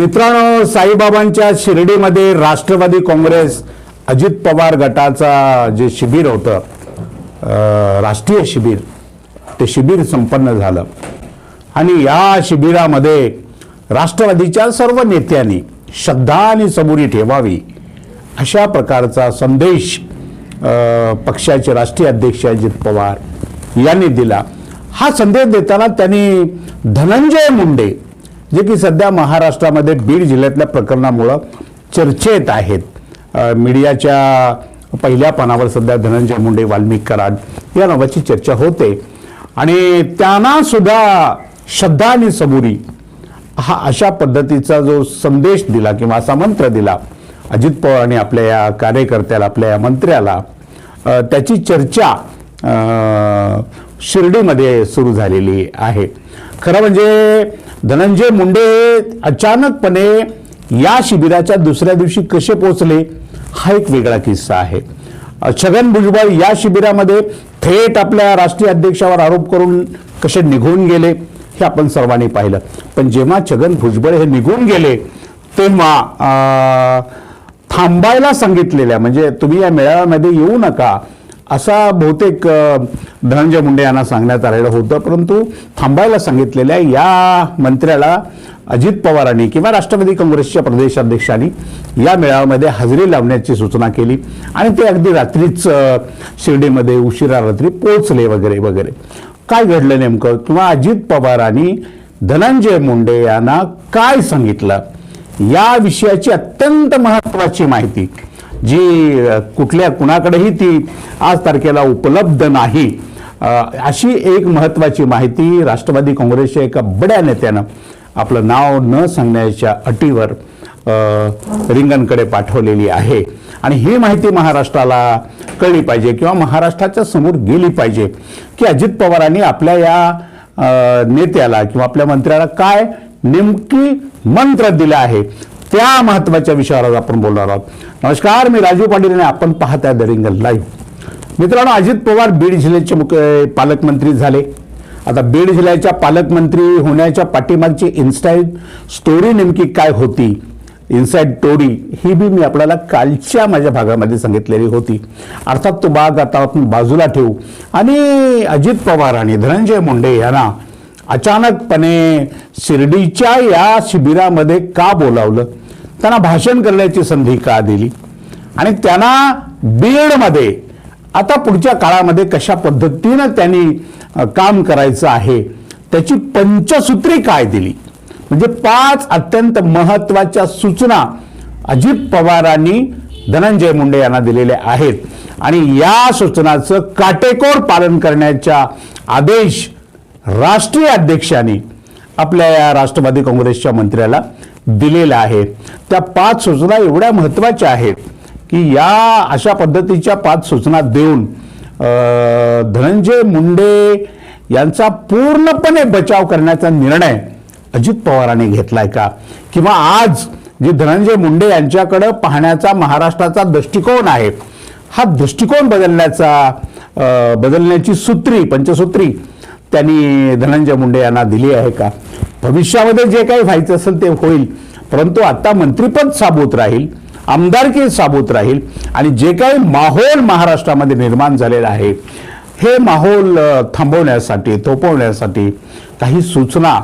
मित्रांनो साईबाबांच्या शिर्डीमध्ये राष्ट्रवादी काँग्रेस अजित पवार गटाचा जे शिबिर होतं राष्ट्रीय शिबिर ते शिबिर संपन्न झालं. आणि या शिबिरामध्ये राष्ट्रवादीच्या सर्व नेत्यांनी श्रद्धा आणि सबुरी ठेवावी अशा प्रकारचा संदेश पक्षाचे राष्ट्रीय अध्यक्ष अजित पवार यांनी दिला. हा संदेश देताना त्यांनी धनंजय मुंडे जे की सध्या महाराष्ट्रामध्ये बीड जिल्ह्यातल्या प्रकरणामुळं चर्चेत आहेत. मीडियाच्या पहिल्या पानावर सध्या धनंजय मुंडे वाल्मिक कराड या नावाची चर्चा होते. आणि त्यांना सुद्धा श्रद्धा आणि सबुरी हा अशा पद्धतीचा जो संदेश दिला किंवा असा मंत्र दिला अजित पवारांनी आपल्या या कार्यकर्त्याला आपल्या या मंत्र्याला त्याची चर्चा शिर्डीमध्ये सुरू झालेली आहे. खरं म्हणजे धनंजय मुंडे अचानकपणे या शिबिराच्या दुसऱ्या दिवशी कसे पोचले हा एक वेगळा किस्सा आहे. छगन भुजबळ या शिबिरामध्ये थेट आपल्या राष्ट्रीय अध्यक्षावर आरोप करून कसे निघून गेले हे आपण सर्वांनी पाहिलं. पण जेव्हा छगन भुजबळ हे निघून गेले तेव्हा थांबायला सांगितलेल्या म्हणजे तुम्ही या मेळाव्यामध्ये येऊ नका असा बहुतेक धनंजय मुंडे यांना सांगण्यात आलेलं होतं. परंतु थांबायला सांगितलेल्या या मंत्र्याला अजित पवारांनी किंवा राष्ट्रवादी काँग्रेसच्या प्रदेशाध्यक्षांनी या मेळाव्यामध्ये हजेरी लावण्याची सूचना केली आणि ते अगदी रात्रीच शिर्डीमध्ये उशिरा रात्री पोचले वगैरे वगैरे. काय घडलं नेमकं? किंवा अजित पवारांनी धनंजय मुंडे यांना काय सांगितलं? या विषयाची अत्यंत महत्त्वाची माहिती जी कुठल्या कुणाकडेही ती आज तारखेला उपलब्ध नाही. अशी एक महत्त्वाची माहिती राष्ट्रवादी काँग्रेसच्या एका बड्या नेत्यानं आपलं नाव न सांगण्याच्या अटीवर रिंगणकडे पाठवलेली आहे. आणि ही माहिती महाराष्ट्राला कळली पाहिजे किंवा महाराष्ट्राच्या समोर गेली पाहिजे की अजित पवारांनी आपल्या या नेत्याला किंवा आपल्या मंत्र्याला काय नेमकी मंत्र दिलं आहे. त्या महत्त्वाच्या विषयावर आज आपण बोलणार आहोत. नमस्कार मी राजीव पाटील आणि आपण पाहत आहे द रिंगल लाईव्ह. मित्रांनो अजित पवार बीड जिल्ह्याचे मुख्य पालकमंत्री झाले. आता बीड जिल्ह्याच्या पालकमंत्री होण्याच्या पाठीमागची इन्स्टाईट स्टोरी नेमकी काय होती? इन्साईड स्टोरी ही बी मी आपल्याला कालच्या माझ्या भागामध्ये सांगितलेली होती. अर्थात तो भाग आता आपण बाजूला ठेवू. आणि अजित पवार आणि धनंजय मुंडे यांना अचानकपणे शिर्डीच्या या शिबिरामध्ये का बोलावलं? त्यांना भाषण करण्याची संधी का दिली? आणि त्यांना बीडमध्ये आता पुढच्या काळामध्ये कशा पद्धतीनं त्यांनी काम करायचं आहे त्याची पंचसूत्री काय दिली? म्हणजे पाच अत्यंत महत्त्वाच्या सूचना अजित पवारांनी धनंजय मुंडे यांना दिलेल्या आहेत. आणि या सूचनाचं काटेकोर पालन करण्याचा आदेश राष्ट्रीय अध्यक्षांनी आपल्या या राष्ट्रवादी काँग्रेसच्या मंत्र्याला दिलेला आहे. त्या पाच सूचना एवढ्या महत्त्वाच्या आहेत की या अशा पद्धतीच्या पाच सूचना देऊन धनंजय मुंडे यांचा पूर्णपणे बचाव करण्याचा निर्णय अजित पवारांनी घेतलाय का? किंवा आज जे धनंजय मुंडे यांच्याकडं पाहण्याचा महाराष्ट्राचा दृष्टिकोन आहे हा दृष्टिकोन बदलण्याचा बदलण्याची सूत्री पंचसूत्री त्यांनी धनंजय मुंडे यांना दिली आहे का? भविष्यामध्ये जे काही व्हायचं असेल ते होईल. परंतु आता मंत्रीपद साबूत राहील आमदारकी साबूत राहील आणि जे काही माहोल महाराष्ट्रामध्ये निर्माण झालेला आहे हे माहोल थांबवण्यासाठी थोपवण्यासाठी काही सूचना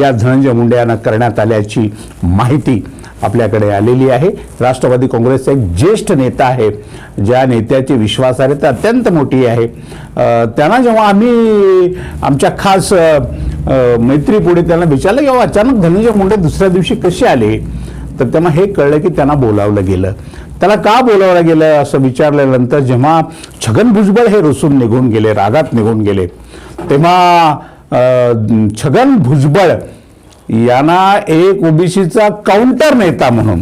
या धनंजय मुंडे यांना करण्यात आल्याची माहिती आपल्याकडे आलेली आहे. राष्ट्रवादी काँग्रेसचा एक ज्येष्ठ नेता आहे. ज्या नेत्याची विश्वासार्हता अत्यंत मोठी आहे. त्यांना जेव्हा आम्ही आमच्या खास मैत्री पुढे मैत्रीपुढे त्यांना विचारलं की अचानक धनंजय मुंडे दुसऱ्या दिवशी कसे आले? तर त्यांना हे कळलं की त्यांना बोलावलं गेलं. त्याला का बोलावलं गेलं असं विचारल्यानंतर जेव्हा छगन भुजबळ हे रुसून निघून गेले रागात निघून गेले तेव्हा छगन भुजबळ यांना एक ओबीसीचा काउंटर नेता म्हणून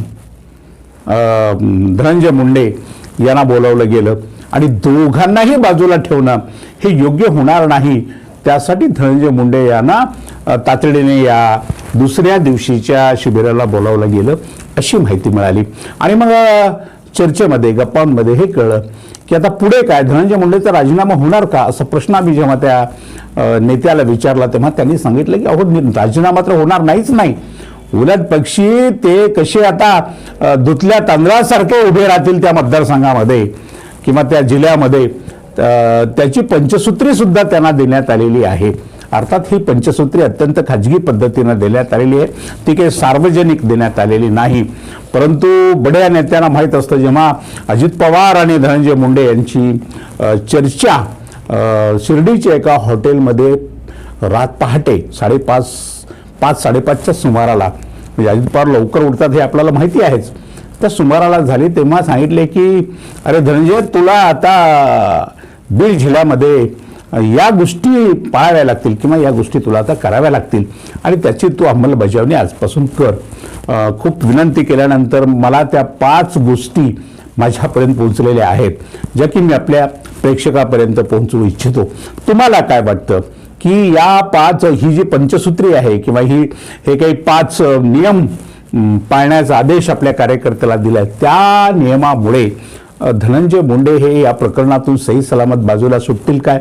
धनंजय मुंडे यांना बोलावलं गेलं. आणि दोघांनाही बाजूला ठेवणं हे योग्य होणार नाही. त्यासाठी धनंजय मुंडे यांना तातडीने या दुसऱ्या दिवशीच्या शिबिराला बोलावलं गेलं अशी माहिती मिळाली. आणि मग चर्चेमध्ये गप्पांमध्ये हे कळलं की आता पुढे काय? धनंजय मुंडेचा राजीनामा होणार का? असा प्रश्न आम्ही जेव्हा त्या नेत्याला विचारला तेव्हा त्यांनी सांगितलं की अहो राजीनामा तर होणार नाहीच नाही. उलट पक्षी ते कसे आता धुतल्या तांदळासारखे उभे राहतील त्या मतदारसंघामध्ये किंवा त्या जिल्ह्यामध्ये. त्याची पंचसूत्री सुद्धा त्यांना देण्यात आलेली आहे. अर्थात ही पंचसूत्री अत्यंत खाजगी पद्धतीनं देण्यात आलेली आहे. ती काही सार्वजनिक देण्यात आलेली नाही. परंतु बड्या नेत्यांना माहीत असतं जेव्हा अजित पवार आणि धनंजय मुंडे यांची चर्चा शिर्डीच्या एका हॉटेलमध्ये रात पहाटे साडेपाच पाच साडेपाचच्या सुमाराला म्हणजे अजित पवार लवकर उठतात हे आपल्याला माहिती आहेच. त्या सुमाराला झाली तेव्हा सांगितले की अरे धनंजय तुला आता बीड जिल्ह्यामध्ये या गोष्टी पाळाव्या लागतील किंवा या गोष्टी तुला आता कराव्या लागतील. आणि त्याची तू अंमलबजावणी आजपासून कर. खूप विनंती केल्यानंतर मला त्या पाच गोष्टी माझ्यापर्यंत पोहोचलेल्या आहेत ज्या की मी आपल्या प्रेक्षकापर्यंत पोहोचवू इच्छितो. तुम्हाला काय वाटतं की या पाच ही जी पंचसूत्री आहे किंवा ही हे काही पाच नियम पाळण्याचा आदेश आपल्या कार्यकर्त्याला दिलाय त्या नियमामुळे धनंजय मुंडे हे या प्रकरणातून सही सलामत बाजूला सुटतील काय?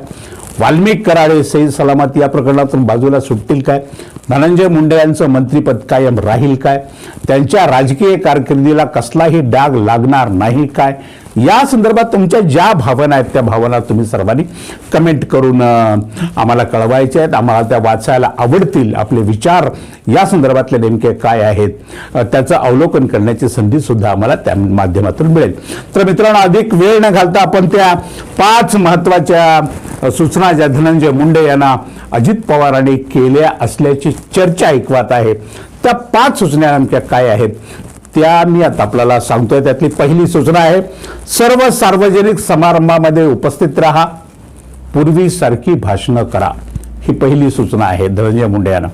वाल्मिक कराडे सही सलामत या प्रकरणातून बाजूला सुटतील काय? धनंजय मुंडे यांचं मंत्रिपद कायम राहील काय? त्यांच्या राजकीय कारकिर्दीला कसलाही डाग लागणार नाही काय? या संदर्भात तुमच्या ज्या भावना आहेत त्या भावना तुम्ही सर्वांनी कमेंट करून आम्हाला कळवायच्या आहेत. आम्हाला त्या वाचायला आवडतील. आपले विचार या संदर्भातले नेमके काय आहेत त्याचं अवलोकन करण्याची संधीसुद्धा आम्हाला त्या माध्यमातून मिळेल. तर मित्रांनो अधिक वेळ न घालता आपण त्या पाच महत्त्वाच्या सूचना ज्या धनंजय मुंडे यांना अजित पवारांनी केल्या असल्याची चर्चा ऐकवत आहे. त्या पाच सूचना नेमक्या काय आहेत त्या मी आता आपल्याला सांगतोय. त्यातली पहिली सूचना आहे सर्व सार्वजनिक समारंभामध्ये उपस्थित राहा पूर्वीसारखी भाषणं करा. ही पहिली सूचना आहे धनंजय मुंडे यांना.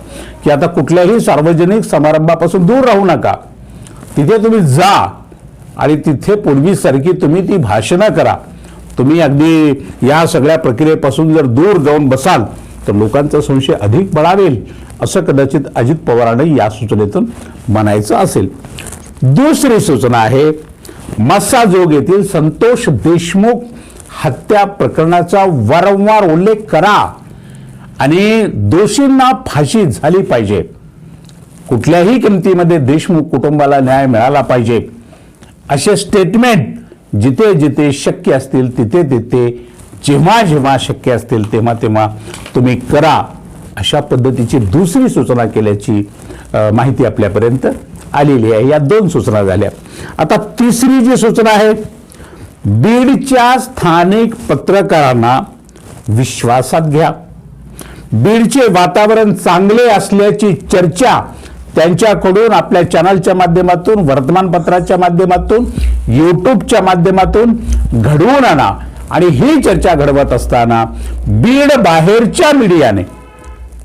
की आता कुठल्याही सार्वजनिक समारंभापासून दूर राहू नका. तिथे तुम्ही जा आणि तिथे पूर्वीसारखी तुम्ही ती भाषणं करा. तुम्ही अगदी या सगळ्या प्रक्रियेपासून जर दूर जाऊन बसाल तर लोकांचा संशय अधिक बळावेल असं कदाचित अजित पवारांना या सूचनेतून म्हणायचं असेल. दुसरी सूचना आहे मस्साजोग येथील संतोष देशमुख हत्या प्रकरणाचा वारंवार उल्लेख करा आणि दोषींना फाशी झाली पाहिजे. कुठल्याही किमतीमध्ये देशमुख कुटुंबाला न्याय मिळाला पाहिजे. असे स्टेटमेंट जिथे जिथे शक्य असतील तिथे तिथे जेव्हा जेव्हा शक्य असतील तेव्हा तेव्हा तुम्ही करा. अशा पद्धतीची दुसरी सूचना केल्याची माहिती आपल्यापर्यंत आलेली आहे. या दोन सूचना झाल्या. आता तिसरी जी सूचना आहे बीडच्या स्थानिक पत्रकारांना विश्वासात घ्या. बीडचे वातावरण चांगले असल्याची चर्चा त्यांच्याकडून आपल्या चॅनलच्या माध्यमातून वर्तमानपत्राच्या माध्यमातून यूट्यूबच्या माध्यमातून घडवून आणा. आणि ही चर्चा घडवत असताना बीड बाहेरच्या मीडियाने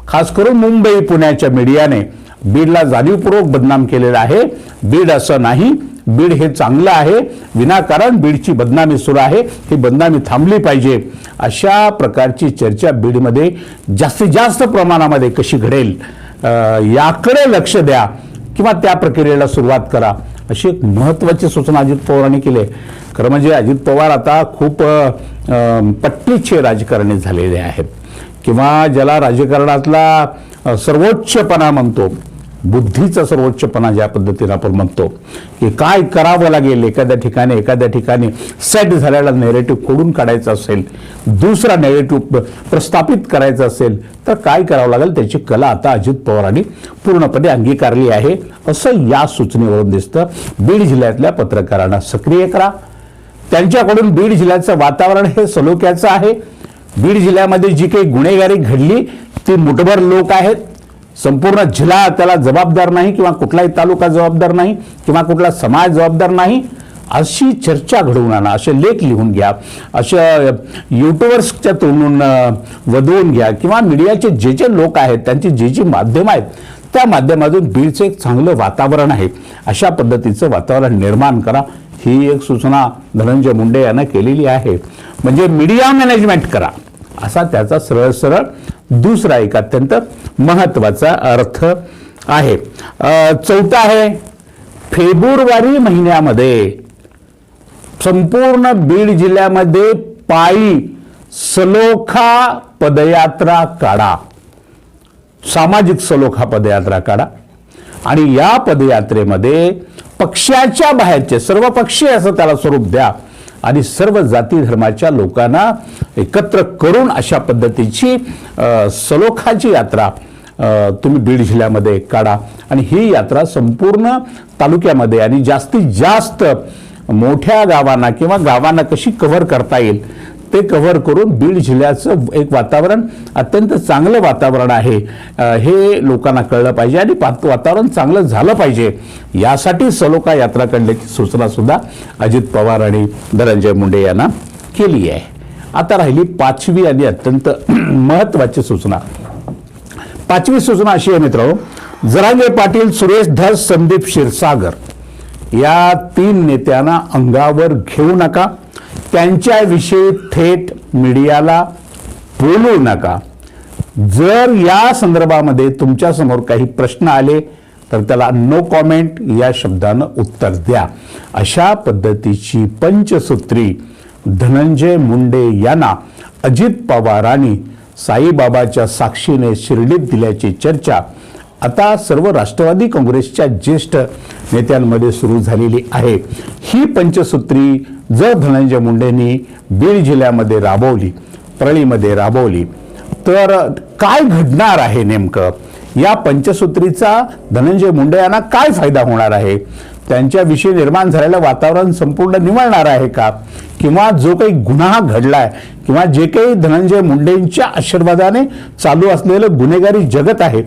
खास करून मुंबई पुण्याच्या मीडियाने बीडला जाणीवपूर्वक बदनाम केलेला आहे. बीड असं नाही बीड हे चांगलं आहे. विनाकारण बीडची बदनामी सुरू आहे. ही बदनामी थांबली पाहिजे. अशा प्रकारची चर्चा बीडमध्ये जास्तीत जास्त प्रमाणामध्ये कशी घडेल याकडे लक्ष द्या किंवा त्या प्रक्रियेला सुरुवात करा अशी एक महत्त्वाची सूचना अजित पवारांनी केली आहे. खरं म्हणजे अजित पवार आता खूप पट्टीचे राजकारणी झालेले आहेत. किंवा ज्याला राजकारणातला सर्वोच्चपणा म्हणतो बुद्धीचा सर्वोच्चपणा ज्या पद्धतीने आपण म्हणतो की काय करावं लागेल एखाद्या ठिकाणी एखाद्या ठिकाणी सेट झालेला नेरेटिव्ह खोडून काढायचा असेल दुसरा नेरेटिव्ह प्रस्थापित करायचा असेल तर काय करावं लागेल त्याची कला आता अजित पवारांनी पूर्णपणे अंगीकारली आहे. असं या सूचनेवरून दिसतं. बीड जिल्ह्यातल्या पत्रकारांना सक्रिय करा. त्यांच्याकडून बीड जिल्ह्याचं वातावरण हे सलोख्याचं आहे. बीड जिल्ह्यामध्ये जी काही गुन्हेगारी घडली ती मुठभर लोक आहेत. संपूर्ण जिल्हा त्याला जबाबदार नाही किंवा कुठलाही तालुका जबाबदार नाही किंवा कुठला समाज जबाबदार नाही. अशी चर्चा घडवून आणा असे लेख लिहून घ्या अशा युट्युबर्सच्या तोंडून अ, वधवून घ्या किंवा मीडियाचे जे जे लोक आहेत त्यांची जी जी माध्यमं आहेत त्या माध्यमातून बीडचं एक चांगलं वातावरण आहे. अशा पद्धतीचं वातावरण निर्माण करा. ही एक सूचना धनंजय मुंडे यांना केलेली आहे. म्हणजे मीडिया मॅनेजमेंट करा. असा त्याचा सरळ सरळ दुसरा एक अत्यंत महत्त्वाचा अर्थ आहे. चौथा आहे फेब्रुवारी महिन्यामध्ये संपूर्ण बीड जिल्ह्यामध्ये पायी सलोखा पदयात्रा काढा. सामाजिक सलोखा पदयात्रा काढा. आणि या पदयात्रेमध्ये पक्षाच्या बाहेरचे सर्व पक्षीय असं त्याला स्वरूप द्या. आणि सर्व जाती धर्माच्या लोकांना एकत्र करून अशा पद्धतीची सलोखाची यात्रा तुम्ही बीड जिल्ह्यामध्ये काढा. आणि ही यात्रा संपूर्ण तालुक्यामध्ये आणि जास्तीत जास्त मोठ्या गावांना किंवा गावांना कशी कव्हर करता येईल ते कव्हर करून बीड जिल्ह्याचं एक वातावरण अत्यंत चांगलं वातावरण आहे. हे लोकांना कळलं पाहिजे आणि वातावरण चांगलं झालं पाहिजे. यासाठी सलोका यात्रा काढण्याची सूचना सुद्धा अजित पवार आणि धनंजय मुंडे यांना केली आहे. आता राहिली पाचवी आणि अत्यंत महत्वाची सूचना. पाचवी सूचना अशी आहे मित्र जरांगे पाटील सुरेश धस संदीप क्षीरसागर. या तीन नेत्यांना अंगावर घेऊ नका. त्यांच्याविषयी थेट मीडियाला बोलू नका. जर या संदर्भामध्ये तुमच्यासमोर काही प्रश्न आले तर त्याला नो कॉमेंट या शब्दानं उत्तर द्या. अशा पद्धतीची पंचसूत्री धनंजय मुंडे यांना अजित पवारांनी साईबाबाच्या साक्षीने शिर्डीत दिल्याची चर्चा आता सर्व राष्ट्रवादी काँग्रेसच्या ज्येष्ठ नेत्यांमध्ये सुरू झालेली आहे. ही पंचसूत्री जर धनंजय मुंडेंनी बीड जिल्ह्यामध्ये राबवली परळीमध्ये राबवली तर काय घडणार आहे नेमकं? या पंचसूत्रीचा धनंजय मुंडे यांना काय फायदा होणार आहे? त्यांच्याविषयी निर्माण झालेलं वातावरण संपूर्ण निवळणार आहे का? किंवा जो काही गुन्हा घडला आहे किंवा जे काही धनंजय मुंडेंच्या आशीर्वादाने चालू असलेलं गुन्हेगारी जगत आहे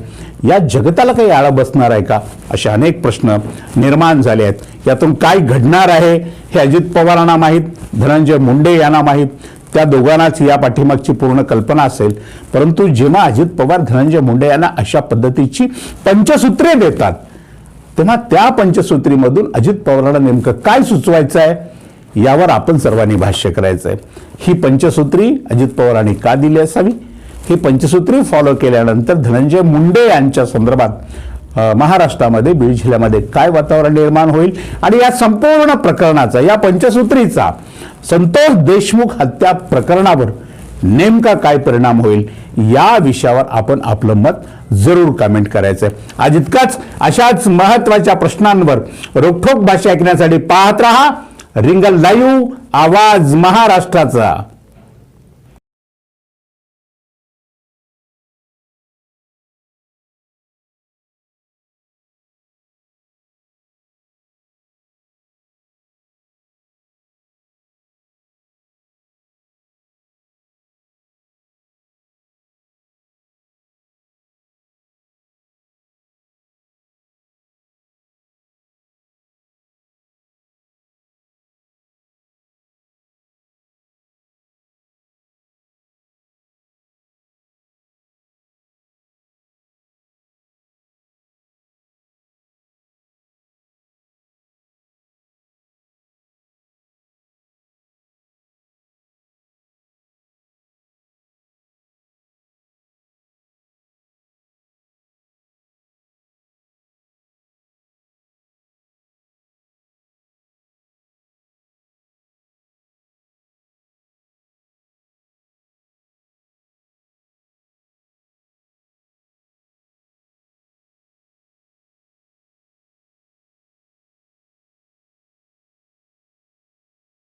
या जगताला काही आळा बसणार आहे का? असे अनेक प्रश्न निर्माण झाले आहेत. यातून काय घडणार आहे हे अजित पवारांना माहीत धनंजय मुंडे यांना माहीत. त्या दोघांनाच या पाठीमागची पूर्ण कल्पना असेल. परंतु जेव्हा अजित पवार धनंजय मुंडे यांना अशा पद्धतीची पंचसूत्रे देतात तेव्हा त्या पंचसूत्रीमधून अजित पवारांना नेमकं काय सुचवायचं आहे यावर आपण सर्वांनी भाष्य करायचं आहे ही पंचसूत्री अजित पवारांनी का दिली असावी? ही पंचसूत्री फॉलो केल्यानंतर धनंजय मुंडे यांच्या संदर्भात महाराष्ट्रामध्ये बीड जिल्ह्यामध्ये काय वातावरण निर्माण होईल? आणि या संपूर्ण प्रकरणाचा या पंचसूत्रीचा संतोष देशमुख हत्या प्रकरणावर नेमका काय परिणाम होईल या विषयावर आपण आपलं मत जरूर कमेंट करायचं आहे आज इतकाच. अशाच महत्त्वाच्या प्रश्नांवर रोखोक भाषा ऐकण्यासाठी पाहत रहा. रिंगल लाईव्ह आवाज महाराष्ट्राचा.